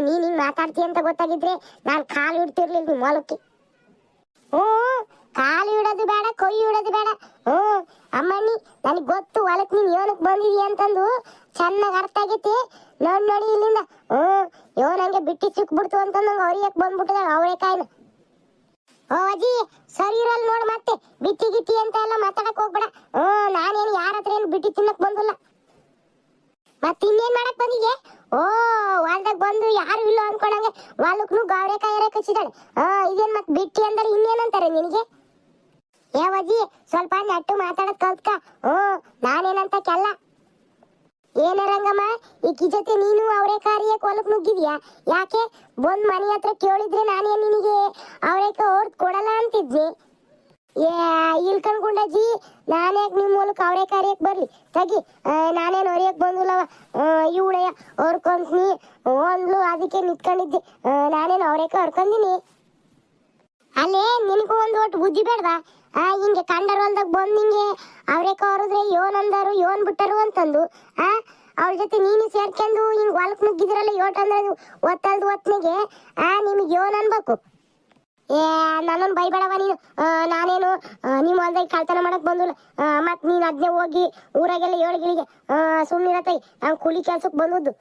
ನೀನ್ ಹಿಂಗ್ ಮಾತಾಡ್ತಿ ಅಂತ ಗೊತ್ತಾಗಿದ್ರೆ ನಾನು ಕಾಲು ಇಡ್ತಿರ್ಲಿಲ್ಲ ನಿಮ್ಮ ಹೊಲಕ್ಕೆ. ಹ್ಮ್ ಕಾಲು ಇಡೋದು ಬೇಡ ಕೊಯ್ ಇಡೋದು ಬೇಡ. ಹ್ಮ್ ಅಮ್ಮಣ್ಣಿ, ನನಗೆ ಗೊತ್ತು ಹೊಲಕ್ಕೆ ನೀನ್ ಏನಕ್ಕೆ ಬಂದಿದೀಯ ಅಂತಂದು, ಚೆನ್ನಾಗಿ ಅರ್ಥ ಆಗೈತಿ. ನೋಡ್ ನೋಡಿ ಇಲ್ಲಿಂದ. ಹ್ಮ್ ಇವ್ ನಂಗೆ ಬಿಟ್ಟಿ ಸಿಕ್ಬಿಡ್ತು ಅಂತಂದು ಅವ್ರಿಯಕ್ ಅವ್ರಿಯಕ್ಕೆ ಬಂದ್ಬಿಟ್ಟದ ಅವರೇ ಕಾಯಿನ ಓ ಅಜ್ಜಿ ಸರಿ ಇರಲ್ಲ ನೋಡು ಮತ್ತೆ. ಬಿಟ್ಟಿ ಗಿಟ್ಟಿ ಅಂತ ಎಲ್ಲ ಮಾತಾಡಕ್ ಹೋಗ್ಬೇಡ. ಹ್ಮ್ ನಾನೇನು ಯಾರ ಹತ್ರ ಏನು ಬಿಟ್ಟಿ ತಿನ್ನಕ್ ಬಂದಿಲ್ಲ. ಮತ್ತೆ ಇನ್ನೇನ್ ಮಾಡಕ್ ಬಂದಿಗೆ ಓ, ಹೊಲ್ದಾಗ ಬಂದು ಯಾರು ಇಲ್ಲ ಅನ್ಕೊಂಡಂಗೆ ವಾಲುಕ್ನು ಗಾವಡೆ ಎರೆ ಕಚ್ಚಿದಾಳೆ ಆ ಇದೇನ್ ಮತ್ ಬಿಟ್ಟಿ ಅಂದ್ರೆ ಇನ್ನೇನಂತಾರೆ ನಿನಗೆ? ಅಜ್ಜಿ ಸ್ವಲ್ಪ ನೆಟ್ಟು ಮಾತಾಡಕ್ಕೆ ಕಲ್ತ್ಕ. ಹ್ಮ್ ನಾನೇನಂತ ಕೆಲ್ಲ. ಏನ ರಂಗಮ್ಮ ಈಕಿ ಜೊತೆ ನೀನು ಅವರೇ ಅವರೇಕಾರಿಯ ಹೊಲಕ್ ನುಗ್ಗಿದ್ಯಾ? ಯಾಕೆ? ಬಂದ್ ಮನೆ ಹತ್ರ ಕೇಳಿದ್ರೆ ನಾನೇ ನಿನಗೆ ಅವರೇ ಅವ್ರದ್ ಕೊಡಲ್ಲ ಅಂತಿದ್ನಿ. ಏ ನಾನೇ ಗುಂಡಜ್ಜಿ ನಾನ್ಯಾಕ್ ನಿಮ್ ಮೂಲಕ ಅವರೇ ಕಾರ್ಯಕ್ ಬರ್ಲಿ? ತಗಿ ಆ, ನಾನೇನ್ ಹೊರಿಯಕ್ ಬಂದಿಲ್ಲವ? ಇವಳೆಯ ಹೊರ್ಕೊಂತೀನಿ. ಒಂದ್ಲು ಅದಕ್ಕೆ ನಿಂತ್ಕೊಂಡಿದ್ದೆ. ನಾನೇನು ಅವರೇಕ ಹೊರ್ಕೊಂಡಿನಿ ಅಲ್ಲೇ ನಿನಗೂ ಒಂದು ಒಟ್ಟು ಬುದ್ಧಿ ಬೇಡವಾ? ಹಿಂಗೆ ಕಂಡರ್ ಹೊಲ್ದಾಗ ಬಂದ್ ನಿಂಗೆ ಹೊರದ್ರೆ ಯೋನ್ ಅಂದರು ಯೋನ್ ಬಿಟ್ಟರು ಅಂತಂದು. ಆ, ಅವ್ರ ಜೊತೆ ನೀನು ಸೇರ್ಕೊಂಡು ಹಿಂಗ್ ಹೊಲಕ್ ನುಗ್ಗಿದ್ರಲ್ಲ ಯೋಟ್ ಅಂದ್ರೆ ಒತ್ತಲ್ದು ಒತ್ತನಿಗೆ ಆ, ನಿಮ್ಗೆ ಯೋನ್ ಅನ್ಬೇಕು. ಏ ನನ್ನ ಬೈಬೇಡವ ನೀನು. ನಾನೇನು ನಿಮ್ಮ ಹೊಲ್ದಾಗ ಕಳ್ತನ ಮಾಡಕ್ ಬಂದಿಲ್ಲ. ಮತ್ತೆ ಮತ್ ನೀನ್ ಅದ್ನೇ ಹೋಗಿ ಊರಾಗೆಲ್ಲ ಏಳ್ಗಳಿಗೆ ಸುಮ್ಮನಿರತ್ತೈ ನಾನು ಕೂಲಿ ಕೆಲ್ಸಕ್ಕೆ ಬಂದದ್ದು.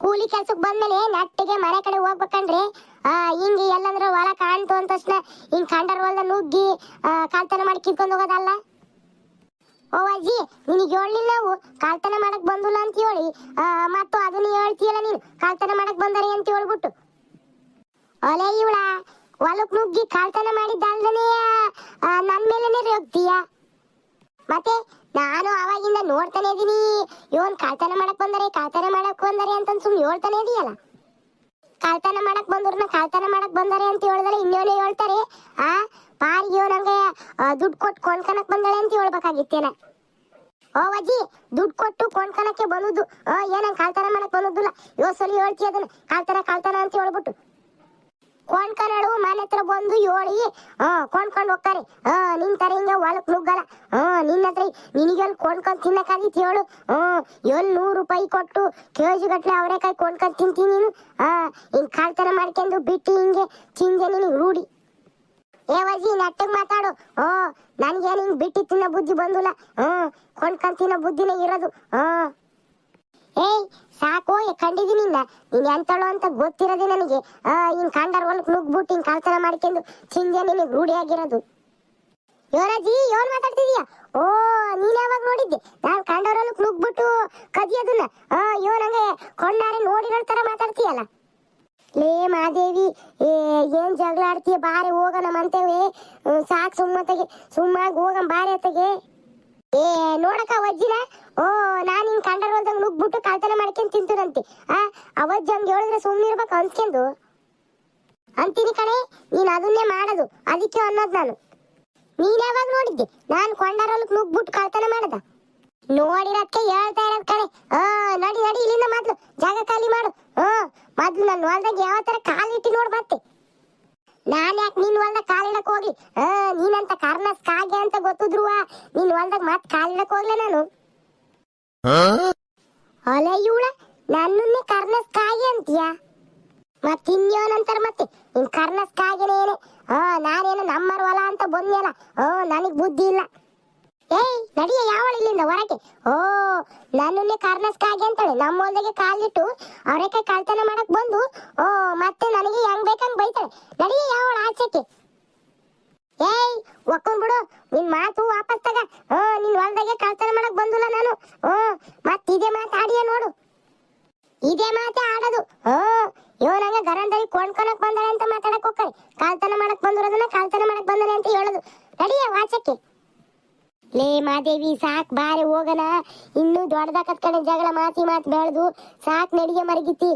ಕೂಲಿ ಕೆಲ್ಸಕ್ಕೆ ಬಂದ್ಮೇಲೆ ನಟ್ಟಿಗೆ ಮನೆ ಕಡೆ ಹೋಗ್ಬೇಕಂದ್ರೆ ಹಿಂಗೆ ಎಲ್ಲಂದ್ರೆ ಹೊಲ ಕಾಣ್ತು ಅಂತ ತಕ್ಷಣ ಹಿಂಗ್ ಕಂಡರ್ ಹೊಲ್ದ ನುಗ್ಗಿ ಕಳ್ತನ ಮಾಡಿ ಕಿತ್ಕೊಂಡು ಹೋಗೋದಲ್ಲ. ಓ ಅಜ್ಜಿ ನಿನಗೆ ಹೇಳಲಿಲ್ಲ ನಾವು. ಕಳ್ತನ ಮಾಡಕ್ ಬಂದಿಲ್ಲ ಅಂತ ಹೇಳಿ. ಮತ್ತು ಅದನ್ನ ಹೇಳ್ತೀಯಲ್ಲ ನೀನು. ಕಳ್ತನ ಮಾಡಕ್ ಬಂದರೆ ಅಂತ ಹೇಳ್ಬಿಟ್ಟು. ಒಲೆ ಇವಳ, ಹೊಲಕ್ ನುಗ್ಗಿ ಕಳ್ತನ ಮಾಡಿದ್ದಲ್ದನೇ ನನ್ ಮೇಲೆನೆ ರೋಗ್ತೀಯ? ಮತ್ತೆ ನಾನು ಅವಾಗಿಂದ ನೋಡ್ತಾನೆ ಇದೀನಿ. ಇವನ್ ಕಳ್ತನ ಮಾಡಕ್ ಬಂದರೆ ಕಳ್ತನ ಮಾಡಕ್ ಬಂದರೆ ಅಂತ ಸುಮ್ನೆ ಹೇಳ್ತಾನೆ ಇದೀಯಲ್ಲ. ಕಳ್ತನ ಮಾಡಕ್ ಬಂದ್ರು ಕಳ್ತನ ಮಾಡಕ್ ಬಂದಾರೆ ಅಂತ ಹೇಳಿದ್ರೆ ಇನ್ನೇನೇ ಹೇಳ್ತಾರೆ? ಆ ಪಾರಿಗೆ ನಂಗೆ ದುಡ್ಡು ಕೊಟ್ಟು ಕೊಂಡ್ಕನಕ್ ಬಂದಾಳೆ ಅಂತ ಹೇಳ್ಬೇಕಾಗಿತ್ತೇನ. ಓ ಅಜ್ಜಿ, ದುಡ್ಡು ಕೊಟ್ಟು ಕೊಂಡ್ಕನಕ್ಕೆ ಬಂದದ್ದು ಏನಂಗ್ ಕಳ್ತನ ಮಾಡಕ್ ಬಂದದ್ದಿಲ್ಲ ಇವತ್ತು ಸಲ ಹೇಳ್ತೀಯ ಅದನ್ನ. ಕಳ್ತನ ಕಳ್ತನ ಅಂತ ಹೇಳ್ಬಿಟ್ಟು. ಕೊಂಡ್ಕೊಂಡಳು ಮನೆ ಹತ್ರ ಬಂದು ಯೋಳಿ ಹಾ ಕೊಂಡ್ಕೊಂಡು ಹೋಗ್ತಾರೆ. ಹಾ ನಿನ್ ತರ ಹಿಂಗೆ ಹೊಲಕ್ ನುಗ್ಗಲ್ಲ. ಹಾ ನಿನ್ನ ಹತ್ರ ನಿನಗೆಲ್ಲಿ ಕೊಂಡ್ಕೊಂಡ್ ತಿನ್ನಕ್ಕಾಗಿತ್ತು ಹೇಳು. ಹಾ ಎಲ್ಲಿ ನೂರು ರೂಪಾಯಿ ಕೊಟ್ಟು ಕೆಜಿ ಗಟ್ಲೆ ಅವರೇಕಾಯಿ ಕೊಂಡ್ಕೊಂಡ್ ತಿಂತೀನಿ ನೀನು. ಹಾ ಹಿಂಗ್ ಕಾಳ್ತನ ಮಾಡ್ಕೊಂಡು ಬಿಟ್ಟು ಹಿಂಗೆ ತಿಂದೆ ನಿನಗೆ ರೂಢಿ. ಏ ವಜಿ ನಟ್ಟಗ್ ಮಾತಾಡು. ಹ್ಞೂ ನನ್ಗೇನು ಹಿಂಗ್ ಬಿಟ್ಟು ತಿನ್ನೋ ಬುದ್ಧಿ ಬಂದಿಲ್ಲ. ಹ್ಮ್ ಕೊಂಡ್ಕೊಂಡ್ ತಿನ್ನೋ ಬುದ್ಧಿನೇ ಇರೋದು. ಹ್ಮ್ ಏಯ್ ಸಾಕು ಕಂಡಿದ್ದೀನಿ ನಿನ್ನ. ನೀನ್ ಎಂತಳು ಅಂತ ಗೊತ್ತಿರೋದೇ ನನಗೆ. ಆ ಹಿಂಗ್ ಕಂಡರ್ ಹೊಲಕ್ ನುಗ್ಬಿಟ್ಟು ಹಿಂಗ್ ಕಾಲ್ತನ ಮಾಡ್ಕೊಂಡು ಚಿಂದೆ ನಿನಗೆ ರೂಢಿ ಆಗಿರೋದು. ಯೋರಾಜಿ ಯೋನ್ ಮಾತಾಡ್ತಿದೀಯ? ಓ, ನೀನ್ ಯಾವಾಗ ನೋಡಿದ್ದೆ? ನಾನ್ ಕಂಡರ್ ಹೊಲಕ್ ನುಗ್ಬಿಟ್ಟು ಕದಿಯೋದನ್ನ. ಆ ನಂಗೆ ಕೊಂಡಾರೆ ನೋಡಿರೋ ತರ ಮಾತಾಡ್ತೀಯಲ್ಲ. ಲೇ, ಮಾದೇವಿ, ಏ, ಏನ್ ಜಗಳ ಆಡ್ತೀಯ? ಬಾರೆ ಹೋಗೋಣ ಅಂತೇವೆ ಸಾಕ್ ಸುಮ್ಮತ್ತಗೆ ಸುಮ್ಮಾಗಿ ಹೋಗಂ ಬಾರಿ ಅತ್ತಗೆ. ಏ ನೋಡಕ ವಜ್ಜಿನ? ಓ ನಾನು ಹಿಂಗ್ ಕಂಡರ್ ಹೊಲ್ದಂಗ್ ನುಗ್ಬಿಟ್ಟು ಕಳ್ತನ ಮಾಡ್ಕೊಂಡ್ ತಿಂತದಂತೆ. ಆ, ಅವಜ್ಜ ಹಂಗ್ ಹೇಳಿದ್ರೆ ಸುಮ್ಮನೆ ಇರ್ಬೇಕು ಅನ್ಸ್ಕೊಂಡು ಅಂತೀನಿ ಕಣೆ, ನೀನ್ ಅದನ್ನೇ ಮಾಡೋದು. ಅದಕ್ಕೆ ಅನ್ನೋದು ನಾನು. ನೀನ್ ಯಾವಾಗ ನೋಡಿದ್ದೆ? ನಾನ್ ಕೊಂಡರೊಳಕ್ ನುಗ್ಬಿಟ್ಟು ಕಳ್ತನ ಮಾಡದ. ನೋಡಿರಕ್ಕೆ ಹೇಳ್ತಾ ಇರೋದ್ ಕಣೆ. ಆ, ನಡಿ ನಡಿ, ಇಲ್ಲಿಂದ ಮೊದ್ಲು. ಜಾಗ ಖಾಲಿ ಮಾಡು. ಹಾ, ಮೊದ್ಲು ನನ್ನ ಹೊಲ್ದಾಗ ಯಾವ ತರ ಕಾಲಿಟ್ಟು ನೋಡ್ ನಾನ್ ಯಾಕೆ ನಿನ್ ಹೊಲ್ದಾಗ ಕಾಲಿಡಕ್ ಹೋಗ್ಲಿ ಆ, ನೀನಂತ ಕರ್ನಸ್ ಕಾಗೆ ಅಂತ ಗೊತ್ತಿದ್ರು ನಿನ್ ಹೊಲ್ದಾಗ ಮತ್ ಕಾಲಿಡಕ್ ಹೋಗ್ಲೆ ನಾನು. ಅಲೆ ಇವಳ, ನನ್ನನ್ನೇ ಕರ್ನಸ್ ಕಾಗೆ ಅಂತೀಯ? ಮತ್ ಇನ್ಯೋನಂತಾರ ಮತ್ತೆ? ನಿನ್ ಕರ್ನಸ್ ಕಾಗೆನೇನೆ ಆ, ನಾನೇನು ನಮ್ಮರ ಹೊಲ ಅಂತ ಬಂದ್ಯಲ್ಲ? ಓ ನನಗ್ ಬುದ್ಧಿ ಇಲ್ಲ. ಏಯ್, ನಡಿಯ, ಯಾವಳ ಇಲ್ಲಿಂದ ಹೊರಗೆ? ಓ ನಾನು ಕಾರ್ನಸ್ ಕಾಗೆ ಅಂತಾಳೆ. ನಮ್ಮ ಹೊಲ್ದಾಗೆ ಕಾಲಿಟ್ಟು ಅವರೇಕಾಯಿ ಕಾಲ್ತನ ಮಾಡಕ್ ಬಂದು, ಓ, ಮತ್ತೆ ನನಗೆ ಹೆಂಗ್ ಬೇಕಂಗ್ ಬೈತಾಳೆ. ನಡಿಯ, ಯಾವಳ ಆಚೆಕ್ಕೆ ಏಯ್, ಒಕ್ಕೊಂಡ್ ಬಿಡು. ನಿನ್ ಮಾತು ವಾಪಸ್ ತಗ. ಓ, ನಿನ್ ಹೊಲ್ದಾಗೆ ಕಾಲ್ತನ ಮಾಡಕ್ ಬಂದಿಲ್ಲ ನಾನು. ಓ ಮತ್ ಇದೇ ಮಾತು ಆಡಿಯ ನೋಡು. ಇದೇ ಮಾತೆ ಆಡೋದು. ಓ ನಂಗೆ ಗರಂದಲ್ಲಿ ಕೊಂಡ್ಕೊಳಕ್ ಬಂದಾಳೆ ಅಂತ ಮಾತಾಡಕ್ ಹೋಗ್ತಾರೆ ಕಾಲ್ತನ ಮಾಡಕ್ ಬಂದಿರೋದನ್ನ ಕಾಲ್ತನ ಮಾಡಕ್ ಬಂದಾನೆ ಅಂತ ಹೇಳೋದು. ನಡಿಯ, ವಾಚಕ್ಕೆ? ಲೇ ಮಾದೇವಿ, ಸಾಕ್ ಬಾರಿ ಹೋಗನ ಇನ್ನು ದೊಡ್ಡದಾಕತ್ ಕಡೆ ಜಗಳ ಮಾತಿ ಮಾತು ಬೆಳೆದು ಸಾಕ್ ನಡಿಗೆ ಮರಗಿತಿ.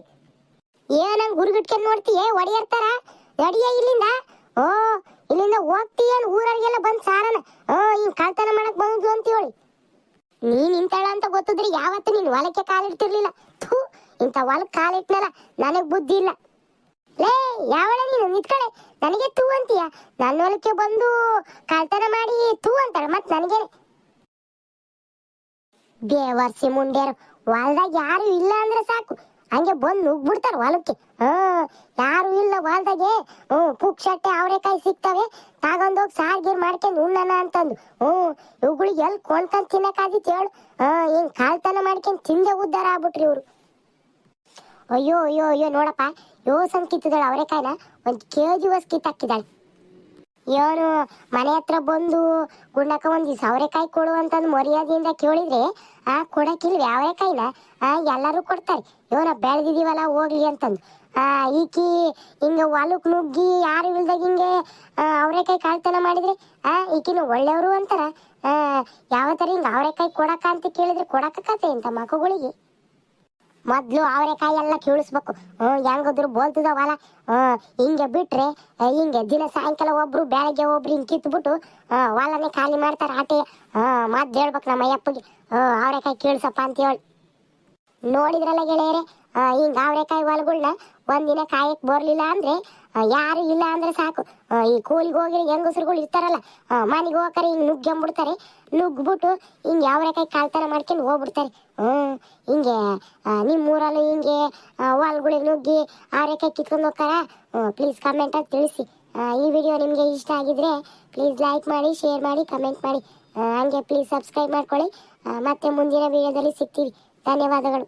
ಏನಂಗ್ ಗುರುಗಿಟ್ಕೊಂಡ್ ನೋಡ್ತೀಯ ಒಡೆಯರ್ತಾರ? ನಡಿಯ ಇಲ್ಲಿಂದ? ಓ, ಇಲ್ಲಿಂದ ಹೋಗ್ತೀಯ ಊರಲ್ಲಿಗೆಲ್ಲ ಬಂದ್ ಸಾರನ? ಓ ಇವ್ ಕಳ್ತನ ಮಾಡಕ್ ಬಂದು ಅಂತ ಹೇಳಿ ನೀನ್ ಇಂತಳ ಅಂತ ಗೊತ್ತಿದ್ರೆ ಯಾವತ್ತು ನೀನ್ ಹೊಲಕ್ಕೆ ಕಾಲಿಡ್ತಿರ್ಲಿಲ್ಲ. ಥೂ, ಇಂಥ ಹೊಲಕ್ ಕಾಲಿಟ್ನಲ್ಲ, ನನಗ್ ಬುದ್ಧಿ ಇಲ್ಲ. ಲೇ, ಯಾವಳ ನೀನು? ನಿತ್ಕಳೆ. ನನಗೆ ತೂ ಅಂತೀಯ? ನನ್ನ ಹೊಲಕ್ಕೆ ಬಂದು ಕಳ್ತನ ಮಾಡಿ ತೂ ಅಂತಾಳೆ. ಮತ್ತೆ ನನಗೆ ದೇವರ್ಸಿ ಮುಂಡೇರು ಹೊಲ್ದಾಗ ಯಾರು ಇಲ್ಲ ಅಂದ್ರೆ ಸಾಕು. ಹಂಗೆ ಬಂದು ನುಗ್ಬಿಡ್ತಾರ ಹೊಲಕ್ಕೆ. ಹ್ಮ್ ಯಾರು ಇಲ್ಲ ಹೊಲ್ದಾಗೆ. ಹ್ಮ್ ಪುಕ್ಷಟ್ಟೆ ಅವರೆಕಾಯಿ ಸಿಗ್ತವೆ. ತಗೊಂಡೋಗಿ ಸಾರ್ಗೀರ್ ಮಾಡ್ಕೊಂಡು ಉಣ್ಣನ ಅಂತಂದು. ಹ್ಮ್ ಇವುಗಳಿಗೆ ಎಲ್ಲಿ ಕೊಂಡ್ಕೊಂಡ್ ತಿನ್ನಕ್ಕಾಗಿತ್ತು ಹೇಳು. ಹ್ಮ್ ಹಿಂಗೆ ಕಾಲ್ತನ ಮಾಡ್ಕೊಂಡು ತಿಂದೆ ಉದ್ದಾರ ಆಗ್ಬಿಟ್ರಿ ಇವ್ರು. ಅಯ್ಯೋ ಅಯ್ಯೋ ಅಯ್ಯೋ, ನೋಡಪ್ಪ. ಯೋಸನ್ ಕಿತ್ತಿದಾಳೆ ಅವರೆಕಾಯಿನ. ಒಂದು ಕೆ ಜಿ ವಸ್ ಕಿತ್ತಾಕಿದಾಳೆ ಇವನು ಮನೆ ಹತ್ರ ಬಂದು ಗುಂಡಕ್ಕ ಒಂದ್ ಸವರೆಕಾಯಿ ಕೊಡು ಅಂತಂದು ಮರ್ಯಾದೆಯಿಂದ ಕೇಳಿದ್ರೆ, ಆ, ಕೊಡಕ್ಕಿಲ್ವಿ ಅವರೆಕಾಯಿನ? ಆ, ಎಲ್ಲರೂ ಕೊಡ್ತಾರೆ. ಇವನ ಬೆಳೆದಿದೀವಲ್ಲ, ಹೋಗ್ಲಿ ಅಂತಂದು. ಆ, ಈಕಿ ಹಿಂಗ ಹೊಲಕ್ ನುಗ್ಗಿ ಯಾರು ಇಲ್ದಾಗ ಹಿಂಗೆ ಅವರೆಕಾಯಿ ಕಾಳ್ತನ ಮಾಡಿದ್ರೆ, ಆ, ಈಕಿನ ಒಳ್ಳೆಯವರು ಅಂತಾರ. ಆ ಯಾವ ತರ ಹಿಂಗ ಅವರೆಕಾಯಿ ಕೊಡಕ ಅಂತ ಕೇಳಿದ್ರೆ ಕೊಡಕತ್ತೆ ಅಂತ ಮಕ್ಕಳಿಗೆ ಮೊದ್ಲು ಅವರೆಕಾಯಿ ಎಲ್ಲ ಕೀಳಿಸ್ಬೇಕು. ಹ್ಮ್, ಹೆಂಗದ್ರು ಬೋಲ್ತಿದಾವಲ್ಲ? ಹ್ಮ್, ಹಿಂಗೆ ಬಿಟ್ರೆ ಹಿಂಗೆ ದಿನ ಸಾಯಂಕಾಲ ಒಬ್ರು ಬೆಳಗ್ಗೆ ಒಬ್ರು ಹಿಂಗೆ ಕಿತ್ಬಿಟ್ಟು ಹೊಲನೇ ಖಾಲಿ ಮಾಡ್ತಾರೆ ಆಟೆ. ಹ್ಮ್ ಮದ್ದು ಹೇಳ್ಬೇಕು ನಮ್ಮ ಅಯ್ಯಪ್ಪಗೆ. ಹ್ಞೂ ಅವರೆಕಾಯಿ ಕೀಳ್ಸಪ್ಪ ಅಂತ ಹೇಳಿ ನೋಡಿದ್ರಲ್ಲ ಗೆಳೆಯರೆ? ಹಿಂಗ್ ಅವರೆಕಾಯಿ ಹೊಲಗಳನ್ನ ಒಂದಿನ ಕಾಯಕ್ ಬರ್ಲಿಲ್ಲ ಅಂದ್ರೆ ಯಾರು ಇಲ್ಲ ಅಂದ್ರೆ ಸಾಕು. ಈ ಕೂಲಿಗೆ ಹೋಗಿ ಹೆಂಗಸರುಗಳು ಇರ್ತಾರಲ್ಲ ಮನೆಗೆ ಹೋಗ್ತಾರೆ, ಹಿಂಗ್ ನುಗ್ಗಂಬಿಡ್ತಾರೆ ನುಗ್ಬಿಟ್ಟು ಹಿಂಗೆ ಅವರೆಕಾಯಿ ಕಾಲ್ತನ ಮಾಡ್ಕೊಂಡು ಹೋಗ್ಬಿಡ್ತಾರೆ. ಹ್ಮ್, ಹಿಂಗೆ ನಿಮ್ಮ ಊರಲ್ಲೂ ಹಿಂಗೆ ಹೊಲ್ಗಳಿಗೆ ನುಗ್ಗಿ ಅವರೆಕಾಯಿ ಕಿತ್ಕೊಂಡು ಹೋಗ್ತಾರ? ಪ್ಲೀಸ್ ಕಮೆಂಟ್ ಅಂತ ತಿಳಿಸಿ. ಈ ವಿಡಿಯೋ ನಿಮಗೆ ಇಷ್ಟ ಆಗಿದ್ರೆ ಪ್ಲೀಸ್ ಲೈಕ್ ಮಾಡಿ ಶೇರ್ ಮಾಡಿ ಕಮೆಂಟ್ ಮಾಡಿ. ಹಂಗೆ ಪ್ಲೀಸ್ ಸಬ್ಸ್ಕ್ರೈಬ್ ಮಾಡ್ಕೊಳ್ಳಿ. ಮತ್ತೆ ಮುಂದಿನ ವಿಡಿಯೋದಲ್ಲಿ ಸಿಗ್ತೀವಿ. ಧನ್ಯವಾದಗಳು.